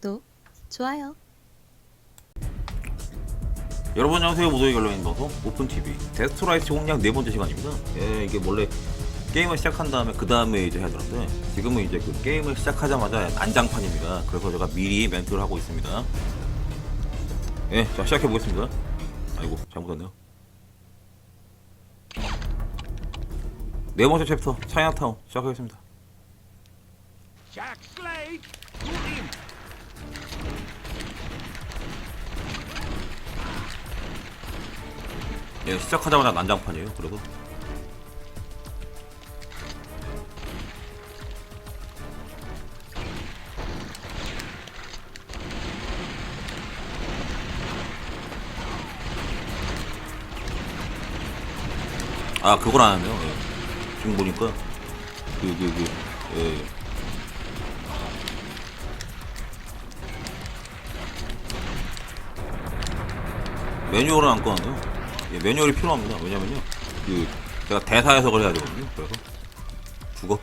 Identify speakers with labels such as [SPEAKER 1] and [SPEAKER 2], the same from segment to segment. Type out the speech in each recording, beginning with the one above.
[SPEAKER 1] 구독, 좋아요.
[SPEAKER 2] 여러분 안녕하세요. 모두의 결론인 방송 오픈TV 데스트라이스 공략 네 번째 시간입니다. 예, 이게 원래 게임을 시작한 다음에 그 다음에 이제 해야 되는데 지금은 이제 그 게임을 시작하자마자 난장판입니다. 그래서 제가 미리 멘트를 하고 있습니다. 예, 자 시작해 보겠습니다. 아이고 잘못했네요. 네 번째 챕터 차이나타운. 시작하겠습니다.
[SPEAKER 3] Move in.
[SPEAKER 2] 예, 시작하자마자 난장판이에요 그래도 아 그걸 안 하네요 예. 지금 보니까 그그그 예. 매뉴얼은 안 꺼놨네요 예, 매뉴얼이 필요합니다. 왜냐면요. 그 제가 대사 해석을 해야 되거든요. 그래서 죽어.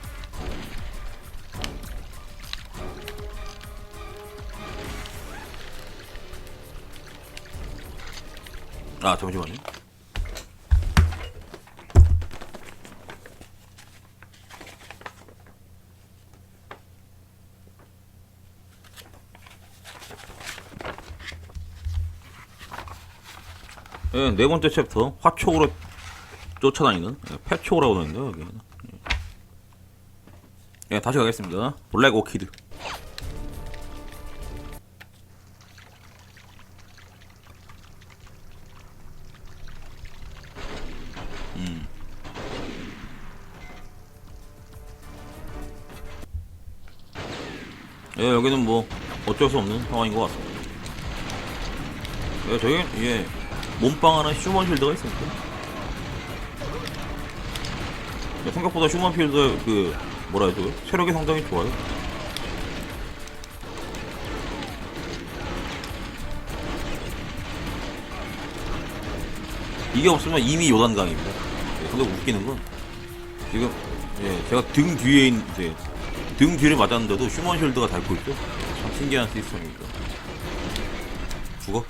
[SPEAKER 2] 아 잠시만요 예, 네 번째 챕터 화촉으로 쫓아다니는 예, 패촉이라고 되는데요 여기는 예. 예, 다시 가겠습니다 블랙 오키드 음. 예, 여기는 뭐 어쩔 수 없는 상황인 것 같습니다. 예, 저기 예 몸빵 하나 슈먼 필드가 있으니까. 예, 생각보다 슈먼 필드 그 뭐라 해야 되죠? 체력이 상당히 좋아요. 이게 없으면 이미 요단강입니다. 예, 근데 웃기는 건 지금 예, 제가 등 뒤에 있는 이제 등 뒤를 맞았는데도 슈먼 쉴드가 닳고 있죠. 참 신기한 시스템입니다. 죽어?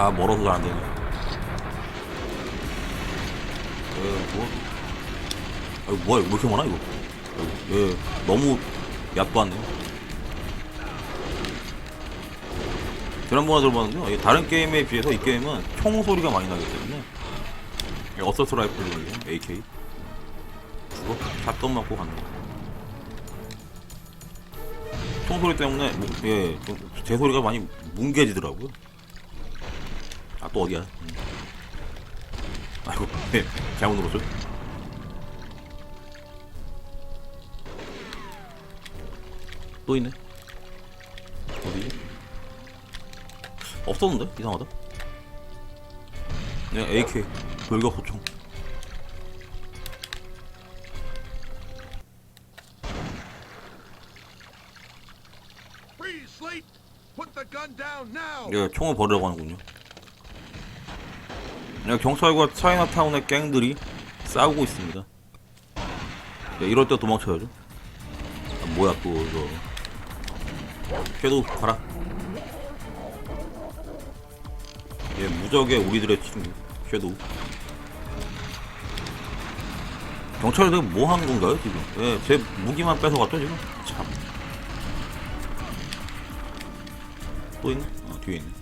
[SPEAKER 2] 아 멀어서 잘 안되네. 예, 뭐? 아 뭐야 왜 이렇게 많아 이거? 예, 너무 얕봤네요 지난번에 들어봤는데요. 예, 다른 게임에 비해서 이 게임은 총 소리가 많이 나기 때문에 예, 어서스 라이플링이요 AK 죽어? 샷건 맞고 가는 거 총 소리 때문에 무- 예, 좀제 소리가 많이 뭉개지더라고요 아 또 어디야? 음. 아이고 네, 잘못 눌렀어. 또 있네. 어디지? 없었는데 이상하다. 네 AK 돌격
[SPEAKER 3] now.
[SPEAKER 2] 예, 총을 버리려고 하는군요. 예, 경찰과 차이나타운의 갱들이 싸우고 있습니다. 예, 이럴 때 도망쳐야죠. 아, 뭐야 또 이거. 걔도 가라. 예, 무적의 우리들의 친구. 섀도우. 경찰들 뭐 하는 건가요 지금? 예, 제 무기만 뺏어갔죠 지금? 참. 또 있네? 어, 뒤에 있네.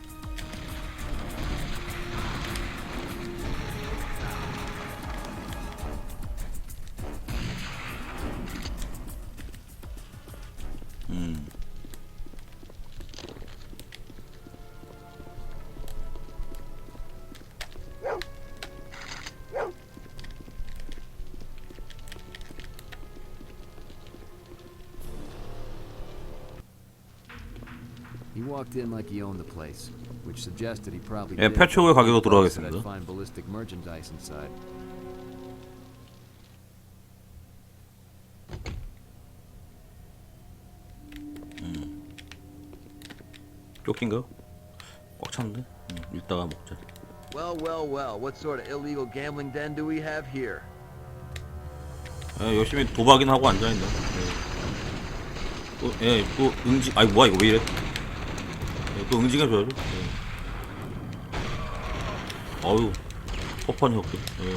[SPEAKER 4] Walked in like he owned the place, which suggested he probably
[SPEAKER 2] 예,
[SPEAKER 4] did.
[SPEAKER 2] 패초의 가게로
[SPEAKER 4] Said I'd
[SPEAKER 2] 돌아가겠습니다.
[SPEAKER 4] find ballistic merchandise inside.
[SPEAKER 2] 쫓긴가요? 꽉 찼는데? 음, 이따가 먹자.
[SPEAKER 1] Well, well, well. What sort of illegal gambling den do we have here?
[SPEAKER 2] 예, 열심히 도박이나 하고 앉아있네. 예. 또, 예, 또 응징, 아이, 뭐야, 이거 왜 이래? 예, 또 응징해 줘야죠. 예. 어유 pop한 혁들. 예.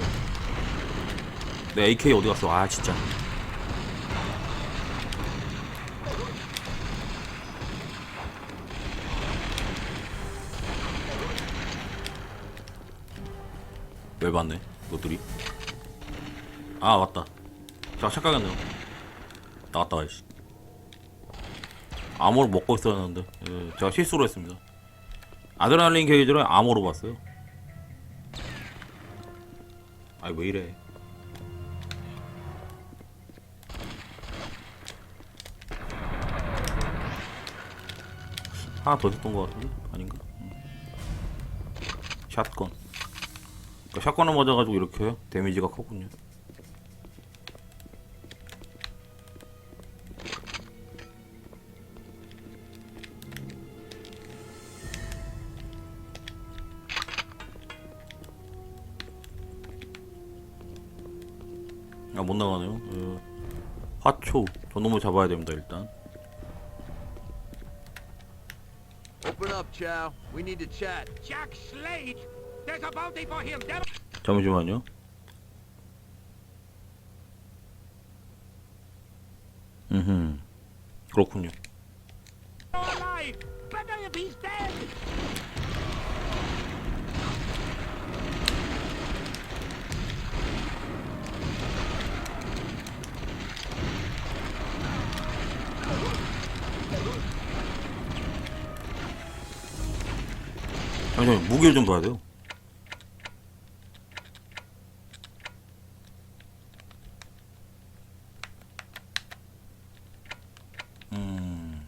[SPEAKER 2] 내 AK 어디 갔어? 아, 진짜. 열받네, 이것들이. 아, 맞다. 제가 착각했네요. 나갔다 가야지. 암호를 먹고 있어야 하는데, 예, 제가 실수로 했습니다. 아드레날린 게이지를 암호로 봤어요. 아이, 왜 이래. 하나 더 줬던 것 같은데? 아닌가? 음. 샷건. 그러니까 샷건을 맞아가지고 이렇게 데미지가 컸군요. 초. 저놈을 잡아야 됩니다, 일단.
[SPEAKER 1] Open up, Chow. We need to chat.
[SPEAKER 3] Jack Slade! There's a bounty for him, damn it!
[SPEAKER 2] 잠시만요. 음, 그렇군요. 잠시만요. 무게를 좀 봐야 돼요. 음.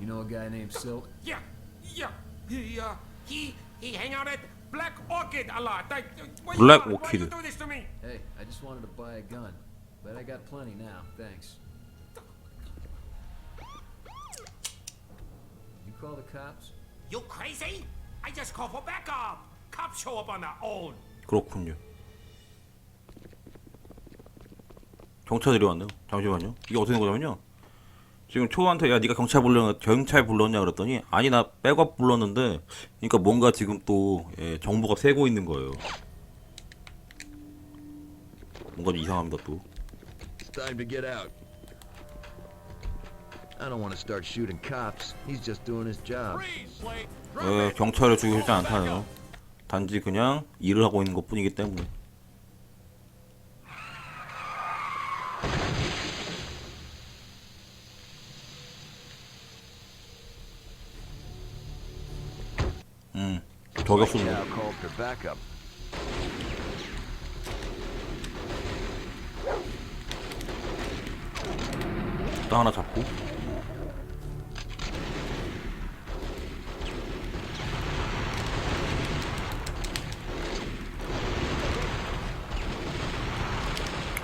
[SPEAKER 4] You know a guy named Silk?
[SPEAKER 5] Yeah, yeah. He, uh, he, he hang out at Black Orchid a lot. I, why you
[SPEAKER 2] Black
[SPEAKER 5] Why
[SPEAKER 2] Orchid.
[SPEAKER 5] you do this to me?
[SPEAKER 4] Hey, I just wanted to buy a gun. But I got plenty now, thanks. You call the cops?
[SPEAKER 5] You crazy? I just call for backup. Cops show up on their own.
[SPEAKER 2] 그렇군요. 경찰들이 왔네요. 잠시만요. 이게 어떻게 된 거냐면요. 지금 초한테 야 네가 경찰 불러 경찰 불렀냐 그랬더니 아니 나 백업 불렀는데 그러니까 뭔가 지금 또 예, 정보가 새고 있는 거예요. 뭔가 좀 이상합니다 또.
[SPEAKER 1] Time to get out. I don't want to start shooting cops. He's just doing his job.
[SPEAKER 2] 예! 경찰을 죽이고 싶지 않다네요. 단지 그냥 일을 하고 있는 것뿐이기 때문에.
[SPEAKER 1] For backup.
[SPEAKER 2] 또 하나 잡고.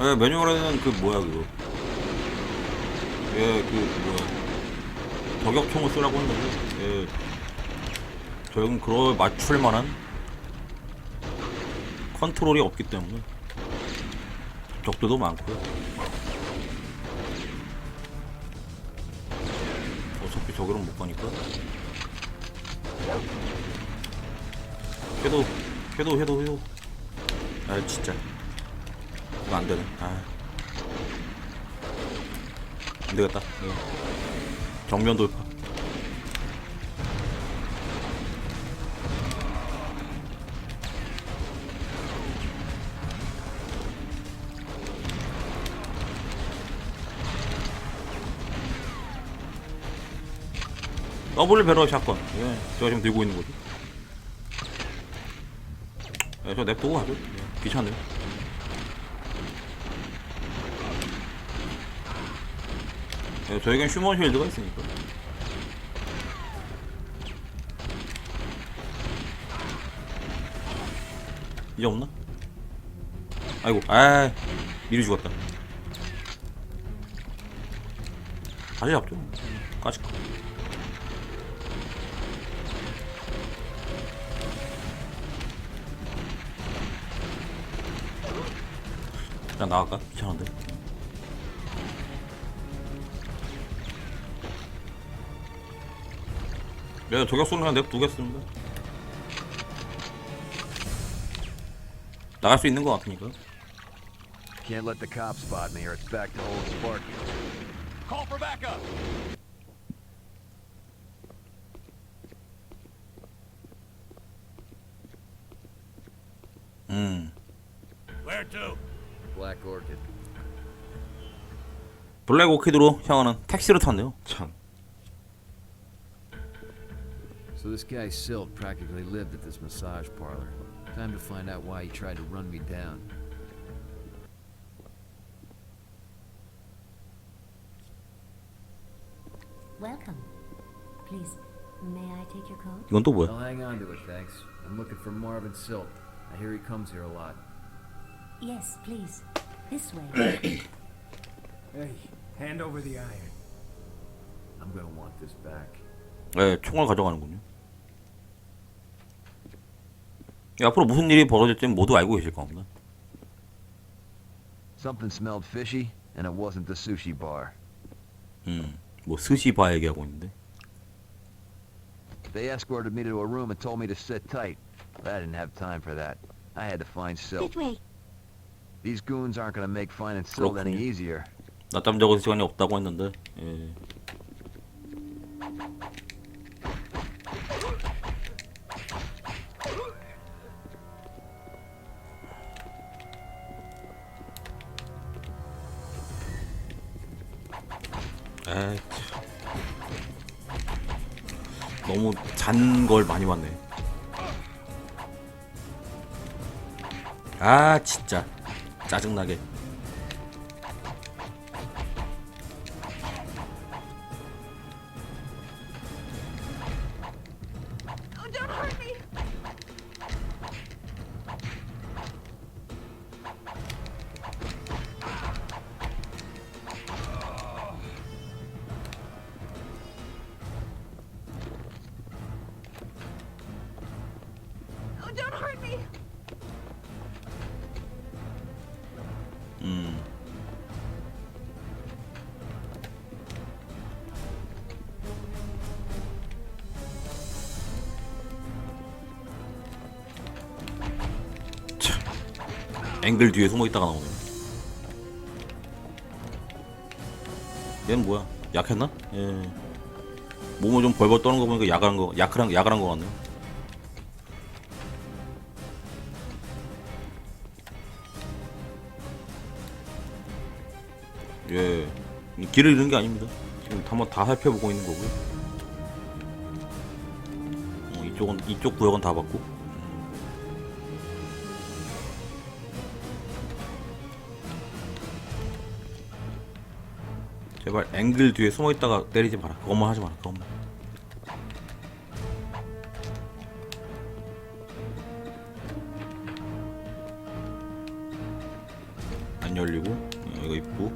[SPEAKER 2] 예, 매뉴얼에는 그 뭐야 그거. 예, 그 뭐야. 저격총을 쓰라고 했는데, 예. 저격은 그걸 맞출 만한 컨트롤이 없기 때문에 적들도 많고요. 어차피 저기는 못 가니까. 해도, 해도, 해도, 해도. 아, 진짜. 이거 안 되네. 아. 안 되겠다. 이거. 정면 돌파. 더블 배럴 샷건. 예, 제가 지금 들고 있는 거죠. 예, 저 냅두고 가죠. 예, 귀찮네요. 예, 저에겐 휴먼 쉴드가 있으니까. 이제 없나? 아이고, 아 미리 죽었다. 다시 잡죠. 까짓 거. 그냥 나갈까? 귀찮은데. 내가 저격수는 그냥 냅두겠습니다. 나갈 수 있는 것 같으니까.
[SPEAKER 1] Can't let the cops spot me or it's back to old Sparky.
[SPEAKER 3] Call for backup.
[SPEAKER 2] 음.
[SPEAKER 3] Where to?
[SPEAKER 4] Black Orchid.
[SPEAKER 2] 블랙 오키드로 향하는 택시를 탔네요. 참.
[SPEAKER 4] So this guy Silt practically lived at this massage parlor. Time to find out why he tried to run me down.
[SPEAKER 6] Welcome. Please, may I take your coat?
[SPEAKER 2] 이건 또 뭐야?
[SPEAKER 4] I'll hang on to it, thanks. I'm looking for Marvin Silt. I hear he comes here a lot.
[SPEAKER 6] Yes, please. This way.
[SPEAKER 5] Hey, hand over the iron.
[SPEAKER 4] I'm gonna want this back.
[SPEAKER 2] 네, 총을 가져가는군요. 예, 앞으로 무슨 일이 벌어질지는 모두 알고 계실 겁니다.
[SPEAKER 1] Something smelled fishy, and it wasn't the sushi bar.
[SPEAKER 2] 음, 뭐 스시 바 얘기하고 있는데.
[SPEAKER 1] They escorted me to a room and told me to sit tight. But I didn't have time for that. I had to find Silt.
[SPEAKER 6] way.
[SPEAKER 1] These goons aren't gonna make finding Silt any easier.
[SPEAKER 2] 낮잠 자고 있을 시간이 없다고 했는데. 예. 에이, 참. 너무 잔 걸 많이 봤네. 아, 진짜. 짜증나게. 앵글 뒤에 숨어 있다가 나오네. 얘는 뭐야? 약했나? 예. 몸을 좀 벌벌 떠는 거 보니까 약한 거, 약한, 약한 거 같네. 예. 이 길을 잃은 게 아닙니다. 지금 한번 다 살펴보고 있는 거고요. 어, 이쪽은 이쪽 구역은 다 봤고. 제발 앵글 뒤에 숨어 있다가 때리지 마라. 그것만 하지 마라. 그것만. 안 열리고 어, 이거 입구.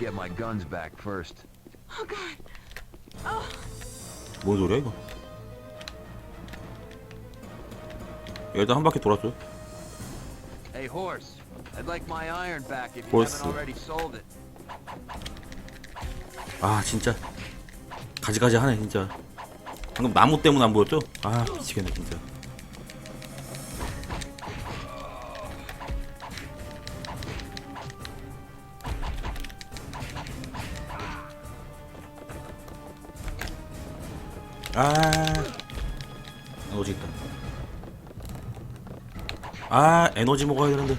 [SPEAKER 1] Get my guns back first.
[SPEAKER 2] 뭔 소리야 이거? 일단 한 바퀴 돌았죠.
[SPEAKER 1] Hey, horse. I'd like my iron back if you
[SPEAKER 2] Horse.
[SPEAKER 1] haven't already sold it.
[SPEAKER 2] 아 진짜 가지가지 하네 진짜. 방금 나무 때문에 안 보였죠? 아 미치겠네 진짜. 아. 에너지 있다. 아 에너지 먹어야 되는데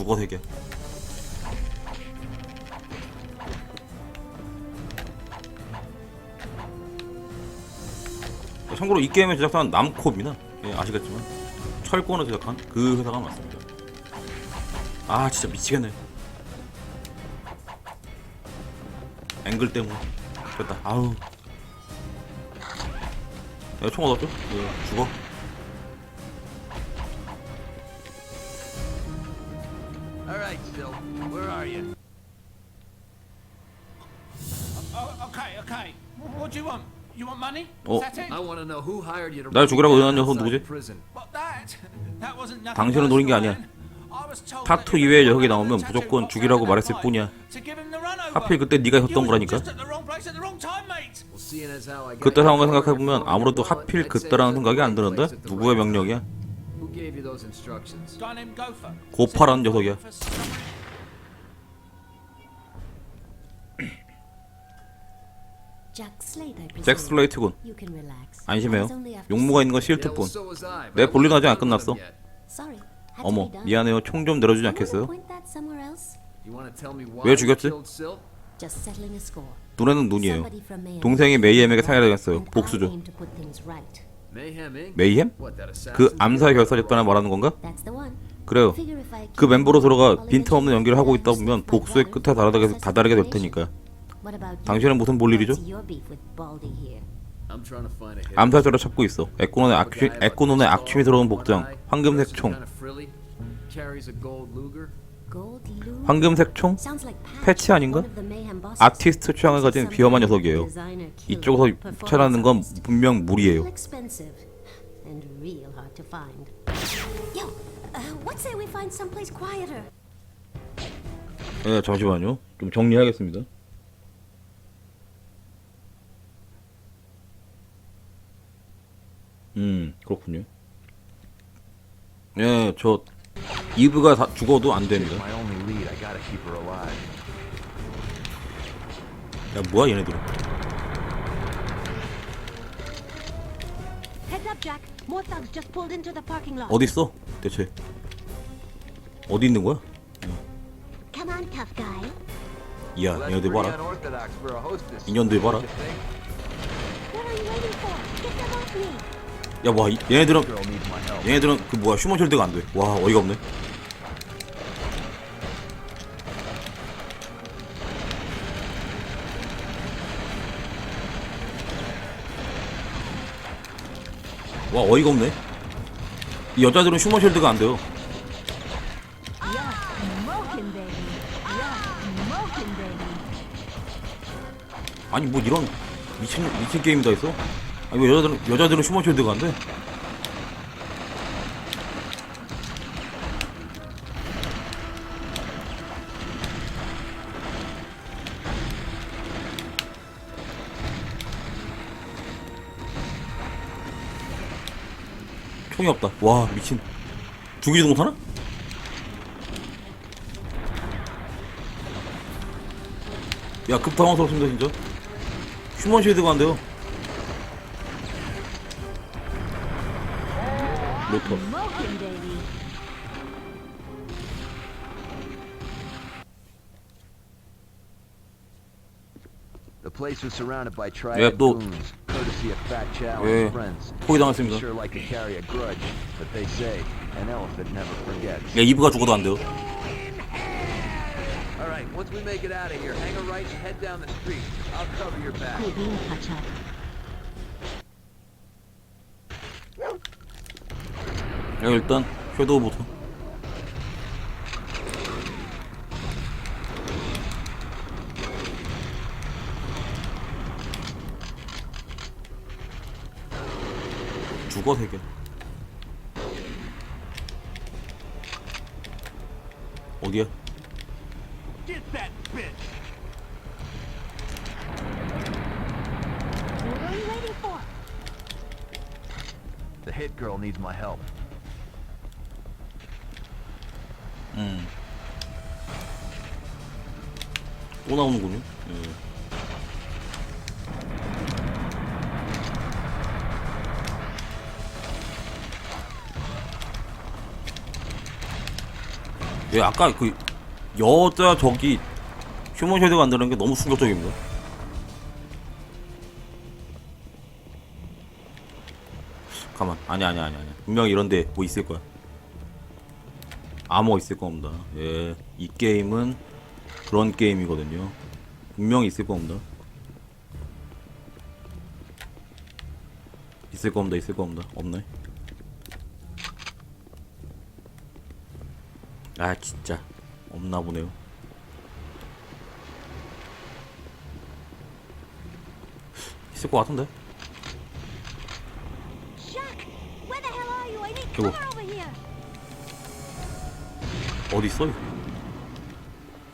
[SPEAKER 2] 죽어 세개 참고로 이 게임의 제작사는 남코입니다. 예, 아시겠지만 철권을 제작한 그 회사가 맞습니다. 아 진짜 미치겠네. 앵글 때문에 됐다. 아우. 내가 총 얻었죠? 예, 죽어. 날 죽이라고 녀석은
[SPEAKER 4] outside
[SPEAKER 2] 누구지? 당신을 노린 게 아니야.
[SPEAKER 7] man. I was told
[SPEAKER 2] 타투 이외의 녀석이 나오면 무조건 죽이라고 말했을 뿐이야.
[SPEAKER 7] guy? To give him the run over.
[SPEAKER 2] 하필 그때 네가 했던
[SPEAKER 7] was
[SPEAKER 2] 거라니까.
[SPEAKER 7] just at the wrong place at the wrong time, mate.
[SPEAKER 4] Well, seeing as how I got
[SPEAKER 2] 그때 상황을 생각해보면 아무래도 하필 그때라는 생각이 안 드는데 누구의. 명령이야?
[SPEAKER 4] Who gave you those instructions?
[SPEAKER 7] Guy named Gopher.
[SPEAKER 2] 고파라는 녀석이야. 잭 슬레이트군. 안심해요. 용무가 있는 건
[SPEAKER 4] well,
[SPEAKER 2] 뿐. 내
[SPEAKER 4] I
[SPEAKER 2] 볼일 아직 안 끝났어. 어머. 미안해요. 총 좀 내려주지 않겠어요? 왜 죽였지? 눈에는 눈이에요. 동생이 메이엠에게 상해당했어요. 복수죠. 메이엠? 그 암살? 결사였다나 말하는 건가? 그래요. 그 멤버로 서로가 빈틈없는 연기를 하고 있다 보면 복수의 끝에 다다르게, 될. 테니까. 당신은 무슨 볼 일이죠? 암살자를 찾고 있어. 에코논의 악취, 에코논의 악취미 들어온 복장, 황금색 총? 황금색 총? 패치 아닌가? 아티스트 취향을 가진
[SPEAKER 6] of
[SPEAKER 2] 녀석이에요. 이쪽에서 찾아내는 건. 분명 무리예요.
[SPEAKER 6] Uh, quieter?
[SPEAKER 2] 네, 잠시만요. 좀 정리하겠습니다. 음, 그렇군요. 예, 저 이브가 다 죽어도 안 됩니다. 야, 뭐야 얘네들?
[SPEAKER 6] Heads up, Jack. More thugs just pulled into the parking lot.
[SPEAKER 2] 어디 있어? 대체 어디 있는 거야?
[SPEAKER 6] Come on, tough guy.
[SPEAKER 2] 이야,
[SPEAKER 1] Well, that's
[SPEAKER 2] 얘네들 봐라. 인연들 봐라.
[SPEAKER 1] Don't you think?
[SPEAKER 6] What are you waiting for? Get them off me.
[SPEAKER 2] 야, 와, 이- 얘네들은. 얘네들은 그 뭐야 휴먼실드가 안 돼. 와, 어이가 없네. 와, 어이가 없네. 이 여자들은 휴먼실드가 안 돼요. 아니 뭐 이런 미친 미친 게임이 다 있어? 아니 왜 여자들은 여자들은 안 돼? 총이 없다. 와 미친. 죽이지도 못하나? 야 급당황스럽습니다 진짜. 휴먼 쉐이드가 안 돼요. 로터.
[SPEAKER 6] Smoking, baby.
[SPEAKER 1] The place was surrounded by
[SPEAKER 2] 예,
[SPEAKER 1] triad
[SPEAKER 2] 또-
[SPEAKER 1] goons, courtesy of Fat Chow
[SPEAKER 2] 예,
[SPEAKER 1] and friends.
[SPEAKER 2] 포기당했습니다.
[SPEAKER 1] Sure like to carry a grudge, but they say an elephant never forgets.
[SPEAKER 2] 야 이브가 죽어도 안 돼요.
[SPEAKER 1] All right, once we make it out of here, hang a right and head down the street. I'll cover your back.
[SPEAKER 2] 야 일단 섀도우부터. 죽어 세 개. 어디야?
[SPEAKER 3] Get that bitch!
[SPEAKER 6] What are you waiting for?
[SPEAKER 1] The hit girl needs my help.
[SPEAKER 2] 또 나오는군요. 예. 예, 아까 그 여자 저기 휴먼 쉐드가 안 되는 게 너무 충격적입니다. 가만, 아니 아니 아니 아니. 분명히 이런데 뭐 있을 거야. 암호 있을 겁니다. 예, 이 게임은 그런 게임이거든요. 분명히 있을 겁니다. 있을 겁니다. 있을 겁니다. 없네. 아 진짜 없나 보네요. 있을 것 같은데. 어디 있어?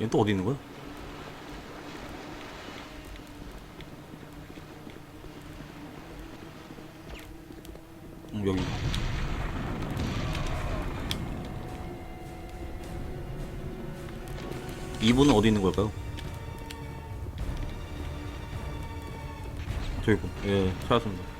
[SPEAKER 2] 얘는 또 어디 있는 거야? 음, 여기. 이분은 어디 있는 걸까요? 저기 있군. 예, 찾았습니다.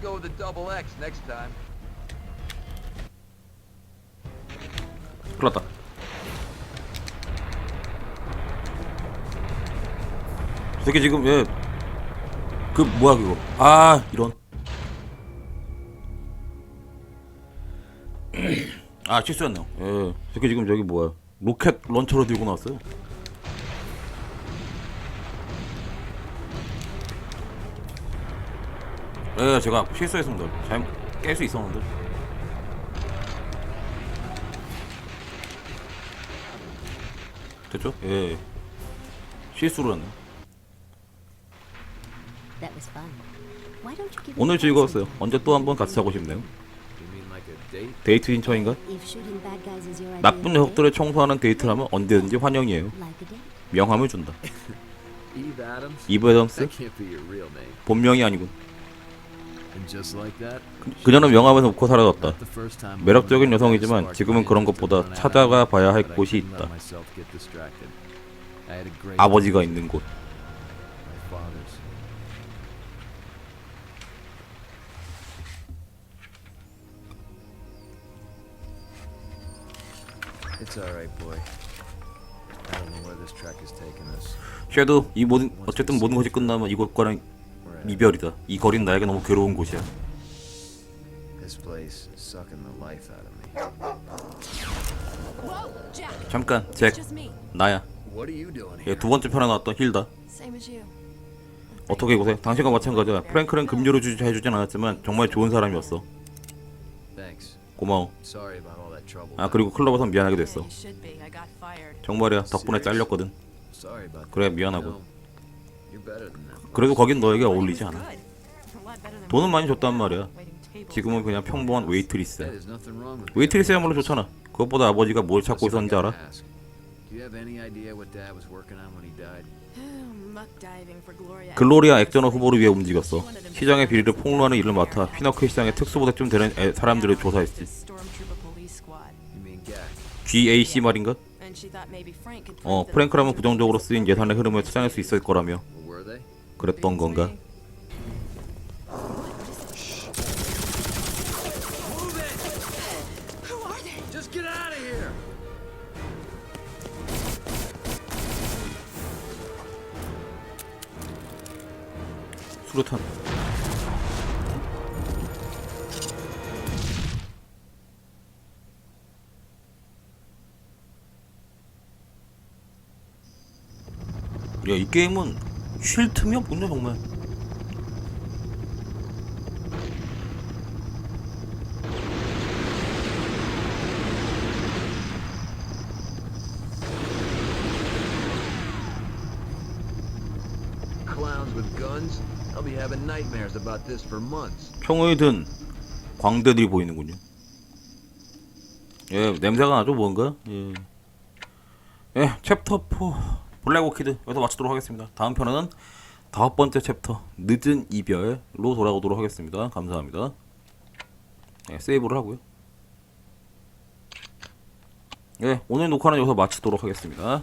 [SPEAKER 1] Go with the double X next time.
[SPEAKER 2] 큰일 났다. 저 새끼 지금 예. 그 뭐야 그거. 아, 이런. 아, 실수했네요. 예. 저 새끼 지금 저기 뭐야. 로켓 런처로 들고 나왔어요. 예, 제가 실수했습니다. 잘깰 수 있었는데. 됐죠? 예. 실수를 했네. 오늘 즐거웠어요. 언제 또 한번 같이 하고 싶네요. 데이트 신청인가? 나쁜 녀석들을 청소하는 데이트라면 언제든지 환영이에요. 명함을 준다. 이브 애덤스? 본명이 아니군. 그녀는 명함에서 웃고 사라졌다. 매력적인 여성이지만 지금은 그런 것보다 찾아가 봐야 할 곳이 있다. 아버지가 있는 곳. 쉐도 이 모든 어쨌든 모든 것이 끝나면 이곳과는
[SPEAKER 4] at
[SPEAKER 2] 이별이다. 이 거리는 나에게 너무 괴로운 곳이야.
[SPEAKER 4] this place is sucking the life out of me.
[SPEAKER 8] Whoa, Jack.
[SPEAKER 2] 잠깐, 잭. 나야. 예, 두 번째 편에 나왔던 힐다. 어떻게 보세요? 당신과 마찬가지야. 프랭클은 급료를 주지 해주진 않았지만 정말 좋은 사람이었어. 고마워. 아 그리고 클럽에서 미안하게 됐어. 정말이야. 덕분에 잘렸거든. 그래 미안하고. 그래도 거긴 너에게 어울리지. 않아. 돈은 많이 줬단 말이야. 지금은 그냥 평범한 웨이트리스야. 웨이트리스야말로 좋잖아. 그것보다 아버지가 뭘 찾고 있었는지 알아? 글로리아 액전어 후보를 위해 움직였어. 시장의 비리를 폭로하는 일을 맡아 피너크 시장의 특수부대쯤 되는 애- 사람들을 조사했지. GAC 말인가? 어, 프랭크라면 부정적으로 쓰인 예산의 흐름을 추산할 수 있을 거라며 그랬던 건가? 수류탄. 야, 이 게임은 쉴 틈이 없군요, 정말. 평의 든 광대들이 보이는군요. 예, 냄새가 나죠, 뭔가? 예. 예, 챕터 4 블랙 오키드 여기서 마치도록 하겠습니다. 다음 편은 다섯 번째 챕터 늦은 이별로 돌아오도록 하겠습니다. 감사합니다. 예, 세이브를 하고요. 예, 오늘 녹화는 여기서 마치도록 하겠습니다.